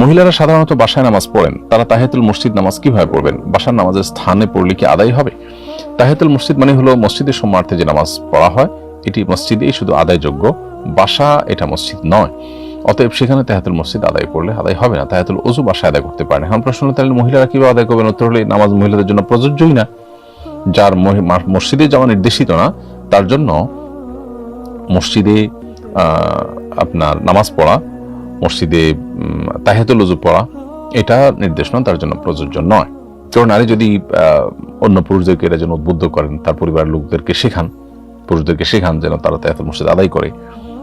মহিলারা সাধারণত বাসায় নামাজ পড়েন। তারা তাহেতুল মসজিদ নামাজ কীভাবে পড়বেন? বাসার নামাজের স্থানে পড়লে কি আদায় হবে? তাহেতুল মসজিদ মানে হলো মসজিদের সম্মার্থে যে নামাজ পড়া হয়, এটি মসজিদেই শুধু আদায়যোগ্য। বাসা এটা মসজিদ নয়। অতএব সেখানে তাহাতুল মসজিদ আদায় করলে আদায় হবে না। তাহাতুল অজু বাসায় আদায় করতে পারে এখন প্রশ্ন তাহলে মহিলারা কীভাবে আদায় করবেন? উত্তর হলে নামাজ মহিলাদের জন্য প্রযোজ্যই না। যার মসজিদে যাওয়া নির্দেশিত না, তার জন্য মসজিদে আপনার নামাজ পড়া মসজিদে উম, তাহিয়াতুল উজু পড়া এটা নির্দেশনা তার জন্য প্রযোজ্য নয়। কারণ নারী যদি অন্য পুরুষদেরকে এটা যেন উদ্বুদ্ধ করেন তার পরিবারের লোকদেরকে শেখান পুরুষদেরকে শেখান যেন তারা তাহিয়াতুল মসজিদ আদায় করে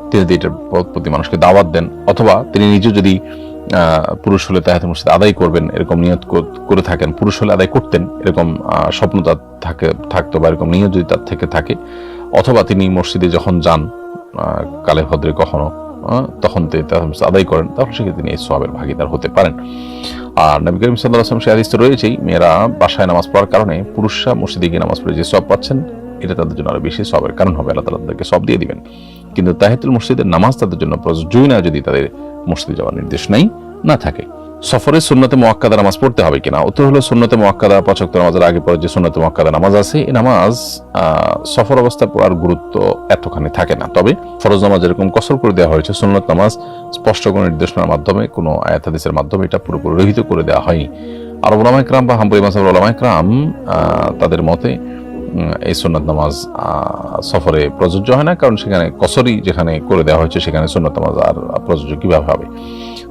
তিনি যদি এটার প্রতি মানুষকে দাওয়াত দেন অথবা তিনি নিজে যদি পুরুষ হলে তাহাতুল মসজিদ আদায় করবেন এরকম নিয়ত করে থাকেন পুরুষ হলে আদায় করতেন এরকম স্বপ্ন তার থাকে থাকতো বা এরকম নিয়ত যদি তার থেকে থাকে অথবা তিনি মসজিদে যখন যান কালে ভদ্রে কখনো তখন তিনি আদায় করেন তাহলে সেক্ষেত্রে তিনি এই সবের ভাগিদার হতে পারেন। আর নবী করিম সাল্লাহ সে হাদিস তো রয়েছেই, মেয়েরা বাসায় নামাজ পড়ার কারণে পুরুষরা মসজিদে গিয়ে নামাজ পড়ে যে সব পাচ্ছেন, এটা তাদের জন্য আরও বেশি সবের কারণ হবে, আল্লাহ তালা তাদেরকে সব দিয়ে দিবেন। কিন্তু তাহেতুল মসজিদের নামাজ তাদের জন্য প্রযোজ্যই না যদি তাদের মসজিদে যাওয়ার নির্দেশ নাই, না থাকে। সফরে সুন্নতে মোয়াক্কাদা নামাজ পড়তে হবে কিনা? উত্তর হলো সুন্নতে মোয়াক্কাদা পঁচাত্তর নামাজের আগে পরে যে সুন্নতে মোয়াক্কাদা নামাজ আছে, এই নামাজ সফর অবস্থায় পড়ার গুরুত্ব এতখানি থাকে না। তবে ফরজ নামাজ যেরকম কসর করে দেওয়া হয়েছে, সুন্নত নামাজ স্পষ্ট কোনো নির্দেশনার মাধ্যমে, কোনো আয়াতাদিসের মাধ্যমে এটা পুরোপুরি রহিত করে দেওয়া হয়নি। আর ওলামাই ক্রাম বা হাম্বুই মাসাব ওলামাই ক্রাম তাদের মতে এই সুন্নত নামাজ সফরে প্রযোজ্য হয় না, কারণ সেখানে কসরই যেখানে করে দেওয়া হয়েছে, সেখানে সুন্নত নামাজ আর প্রযোজ্য কীভাবে হবে?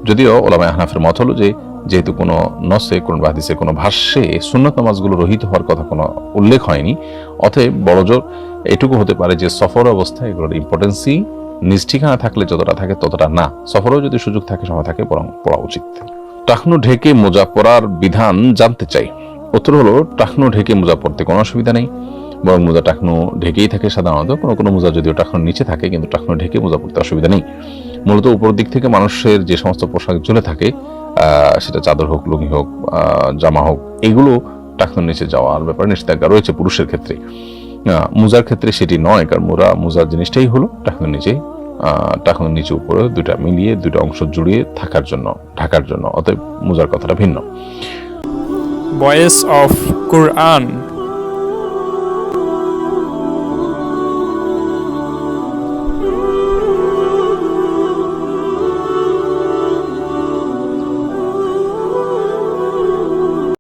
যদিও ওলামাই হানাফের মত হলো যে, যেহেতু কোনো নসে, কোন হাদিসে, কোনো ভাষ্যে সুন্নত নামাজগুলো রহিত হওয়ার কথা কোনো উল্লেখ হয়নি, অতএব বড়জোর এটুকু হতে পারে যে সফর অবস্থায় এগুলোর ইম্পর্টেন্সই নিজ ঠিকানা থাকলে যতটা থাকে ততটা না। সফরেও যদি সুযোগ থাকে, সময় থাকে, বরং পড়া উচিত। টাকনু ঢেকে মোজা পরার বিধান জানতে চাই। উত্তর হলো, টাকনু ঢেকে মোজা পড়তে কোনো অসুবিধা নেই। বরং মোজা টাকনো ঢেকেই থাকে সাধারণত। কোনো কোনো মোজা যদিও টাকনুর নিচে থাকে, কিন্তু টাকনো ঢেকে মোজা পড়তে অসুবিধা নেই। মূলত উপর দিক থেকে মানুষের যে সমস্ত পোশাক ঝুলে থাকে সেটা চাদর হোক, লুঙ্গি হোক জামা হোক, এগুলো টাকনুর নিচে যাওয়ার ব্যাপারে নিষেধাজ্ঞা রয়েছে পুরুষের ক্ষেত্রে। মোজার ক্ষেত্রে সেটি নয়, কারণ মোরা মোজার জিনিসটাই হলো টাকনুর নিচে টাকনুর নিচে উপরে দুটা মিলিয়ে দুটো অংশ জুড়িয়ে থাকার জন্য, ঢাকার জন্য। অতএব মোজার কথাটা ভিন্ন। Voice of Quran